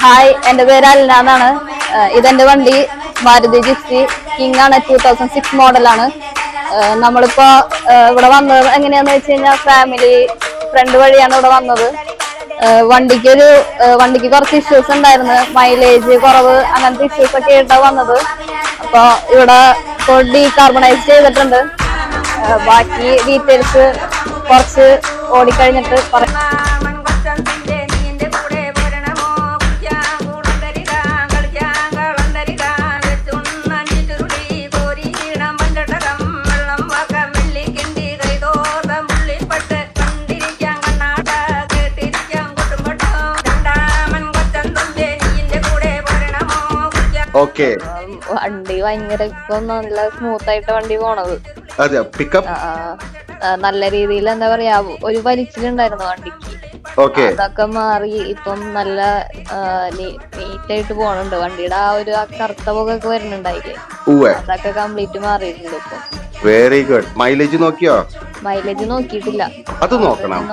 Hi എന്റെ പേര് അൽന എന്നാണ്. ഇതെന്റെ വണ്ടി മാരുതി ജിപ്സി കിങ് ആണ് ടൂ തൗസൻഡ് സിക്സ് മോഡലാണ് നമ്മളിപ്പോ ഇവിടെ വന്നത് എങ്ങനെയാന്ന് വെച്ച് കഴിഞ്ഞാൽ ഫാമിലി ഫ്രണ്ട് വഴിയാണ് ഇവിടെ വന്നത്. വണ്ടിക്ക് ഒരു വണ്ടിക്ക് കുറച്ച് ഇഷ്യൂസ് ഉണ്ടായിരുന്നു. മൈലേജ് കുറവ് അങ്ങനത്തെ ഇഷ്യൂസ് ഒക്കെ ആയിട്ടാണ് വന്നത്. അപ്പൊ ഇവിടെ ഇപ്പോൾ ഡീകാർബണൈസ് ചെയ്തിട്ടുണ്ട്. ബാക്കി ഡീറ്റെയിൽസ് കുറച്ച് ഓടിക്കഴിഞ്ഞിട്ട് പറയാം. ഓക്കെ. വണ്ടി ഭയങ്കര ഇപ്പൊ നല്ല സ്മൂത്ത് ആയിട്ട് വണ്ടി പോണത്. അതെ പിക്കപ്പ് നല്ല രീതിയിൽ എന്താ പറയാ ഒരു വലിച്ചിലുണ്ടായിരുന്നു വണ്ടിക്ക്. ഓക്കെ. അതൊക്കെ മാറി ഇപ്പം നല്ല നീറ്റ് ആയിട്ട് പോണുണ്ട്. വണ്ടിയുടെ ആ ഒരു കറുത്ത പുകയൊക്കെ വരുന്നുണ്ടായില്ലേ? അതൊക്കെ കംപ്ലീറ്റ് മാറിയിട്ടുണ്ട് ഇപ്പം. വെരി ഗുഡ് മൈലേജ് നോക്കിയോ? മൈലേജ് നോക്കിയിട്ടില്ല. അത് നോക്കണം.